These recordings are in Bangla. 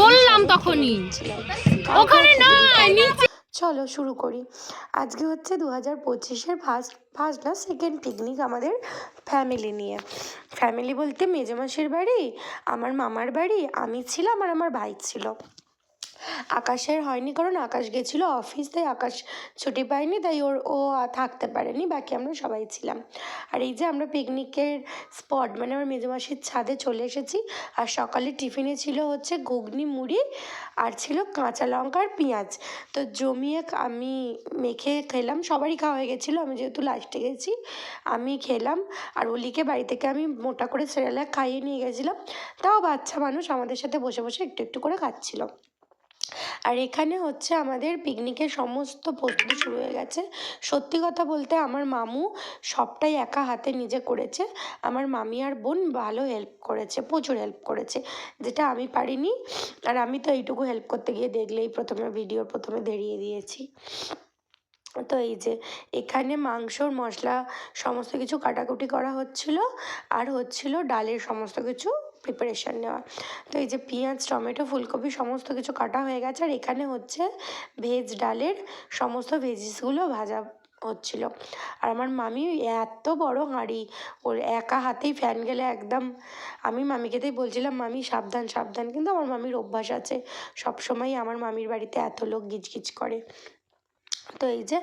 বললাম তখনই। ওখানে না নিচে। চলো শুরু করি। আজকে হচ্ছে দু হাজার পঁচিশের ফার্স্ট ফার্স্ট না সেকেন্ড পিকনিক আমাদের ফ্যামিলি নিয়ে। ফ্যামিলি বলতে মেজে মাসির বাড়ি আমার মামার বাড়ি আমি ছিলাম আর আমার ভাই ছিল। আকাশের হয়নি, কারণ আকাশ গেছিল অফিস তাই আকাশ ছুটি পায়নি, তাই ওর, ও থাকতে পারেনি, বাকি আমরা সবাই ছিলাম। আর এই যে আমরা পিকনিকের স্পট মানে আমার মেজমাসির ছাদে চলে এসেছি, আর সকালে টিফিনে ছিল হচ্ছে ঘুগনি, মুড়ি, আর ছিল কাঁচা লঙ্কা আর পেঁয়াজ। তো জমিয়ে আমি মেখে খেলাম, সবারই খাওয়া হয়ে গেছিল, আমি যেহেতু লাস্টে গেছি, আমি খেলাম, আর ওলিকে বাড়ি থেকে আমি মোটা করে সেরেলাক খাইয়ে নিয়ে গেছিলাম, তাও বাচ্চা মানুষ আমাদের সাথে বসে বসে একটু একটু করে খাচ্ছিল। আর এখানে হচ্ছে আমাদের পিকনিকের সমস্ত প্রস্তুতি শুরু হয়ে গেছে। সত্যি কথা বলতে আমার মামু সবটাই একা হাতে নিজে করেছে। আমার মামি আর বোন ভালো হেল্প করেছে, প্রচুর হেল্প করেছে। যেটা আমি পারিনি, আর আমি তো এইটুকু হেল্প করতে গিয়ে দেখলেই প্রথমে ভিডিও প্রথমে দেরিয়ে দিয়েছি। তো এই যে, এখানে মাংসর মশলা, সমস্ত কিছু কাটাকুটি করা হচ্ছিল। আর হচ্ছিল ডালের সমস্ত কিছু প্রিপারেশান নেওয়া। তো এই যে পেঁয়াজ, টমেটো, ফুলকপি সমস্ত কিছু কাটা হয়ে গেছে আর এখানে হচ্ছে ভেজ ডালের সমস্ত ভেজিসগুলো ভাজা হচ্ছিল। আর আমার মামি এত বড় হাঁড়ি, ওর একা হাতেই ফ্যান গেলে একদম আমি মামিকে তাই বলছিলাম, মামি, সাবধান সাবধান। কিন্তু আমার মামির অভ্যাস আছে সবসময় আমার মামির বাড়িতে এত লোক গিজগিজ করে। তো এই যে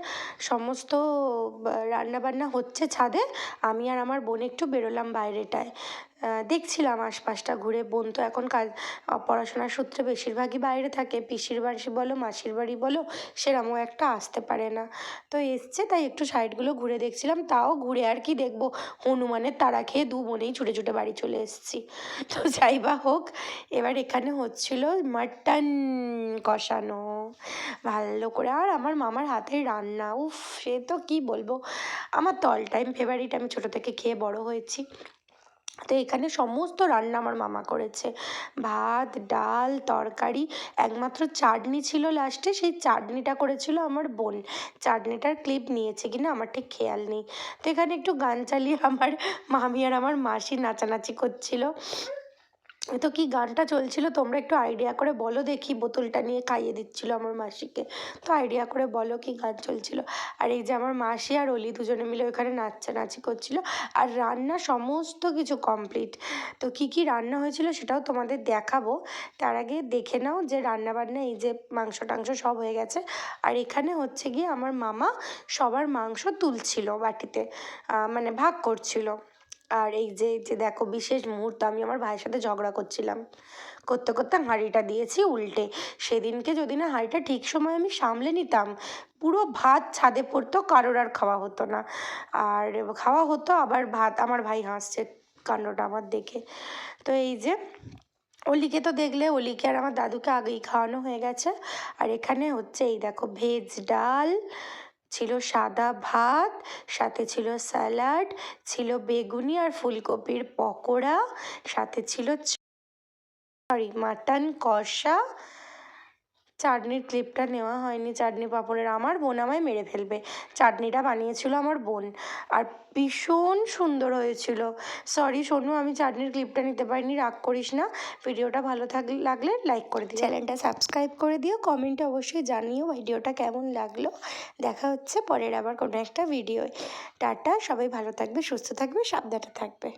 সমস্ত রান্না বান্না হচ্ছে ছাদে, আমি আর আমার বোন একটু বেরোলাম বাইরেটায়। দেখছিলাম আশপাশটা ঘুরে, বোন তো এখন কাজ পড়াশোনার সূত্রে বেশিরভাগই বাইরে থাকে, পিসির বাড়ি বলো, মাসির বাড়ি বলো, সেরমও একটা আসতে পারে না। তো এসছে, তাই একটু সাইডগুলো ঘুরে দেখছিলাম, তাও ঘুরে আর কি দেখব। হনুমানের তারা খেয়ে দু বোনেই ছুটে ছুটে বাড়ি চলে এসেছি। তো যাই বা হোক, এবার এখানে হচ্ছিল মাটন কষানো। ভালো করে। আর আমার মামার হাতের রান্না, উফ, সে তো কি বলব? আমার তো অল টাইম ফেভারিট আমি ছোটো থেকে খেয়ে বড় হয়েছি। তো এখানে সমস্ত রান্না আমার মামা করেছে। ভাত, ডাল, তরকারি, একমাত্র চাটনি ছিল লাস্টে সেই চাটনিটা করেছিল আমার বোন। চাটনিটার ক্লিপ নিয়েছে কিনা আমার ঠিক খেয়াল নেই। তো এখানে একটু গান চালিয়ে আমার মামি আর আমার মাসি নাচানাচি করছিল। তো কি গানটা চলছিল? তোমরা একটু আইডিয়া করে বলো দেখি। বোতলটা নিয়ে খাইয়ে দিচ্ছিল আমার মাসিকে। তো আইডিয়া করে বলো কি গান চলছিল। আর এই যে আমার মাসি আর অলি দুজনে মিলে ওখানে নাচানাচি করছিল। আর রান্না সমস্ত কিছু কমপ্লিট তো কি কি রান্না হয়েছিল সেটাও তোমাদের দেখাবো। তার আগে দেখে নাও যে রান্না বান্না এই যে মাংস টাংস সব হয়ে গেছে। আর এখানে হচ্ছে গিয়ে আমার মামা সবার মাংস তুলছিল বাটিতে মানে ভাগ করছিল। আর এই যে যে দেখো বিশেষ মুহূর্ত আমি আমার ভাইয়ের সাথে ঝগড়া করছিলাম। করতে করতে হাঁড়িটা দিয়েছি উল্টে। সেদিনকে যদি না হাঁড়িটা ঠিক সময় আমি সামলে নিতাম, পুরো ভাত ছাদে পড়তো, কারোর আর খাওয়া হতো না। আর খাওয়া হতো, আবার ভাত, আমার ভাই হাসছে কাণ্ডটা আমার দেখে। তো এই যে, অলিকে তো দেখলে, অলিকে আর আমার দাদুকে আগেই খাওয়ানো হয়ে গেছে। আর এখানে হচ্ছে এই দেখো ভেজ ডাল ছিল সাদা ভাত, সাথে ছিল স্যালাড, ছিল বেগুনি আর ফুলকপির পকোড়া, সাথে ছিল সরি মাটন কষা চাটনির ক্লিপটা নেওয়া হয়নি। চাটনি পাঁপড়ের আমার বোন আমায় মেরে ফেলবে। চাটনিটা বানিয়েছিল আমার বোন। আর ভীষণ সুন্দর হয়েছিল। সরি সোনু, আমি চাটনির ক্লিপটা নিতে পারিনি। রাগ করিস না। ভিডিওটা ভালো থাক লাগলে লাইক করে দিও। চ্যানেলটা সাবস্ক্রাইব করে দিও। কমেন্টে অবশ্যই জানিও ভিডিওটা কেমন লাগল। দেখা হচ্ছে পরের আবার কোনো একটা ভিডিও টাটা, সবাই ভালো থাকবে, সুস্থ থাকবে, সাবধানে থাকবে।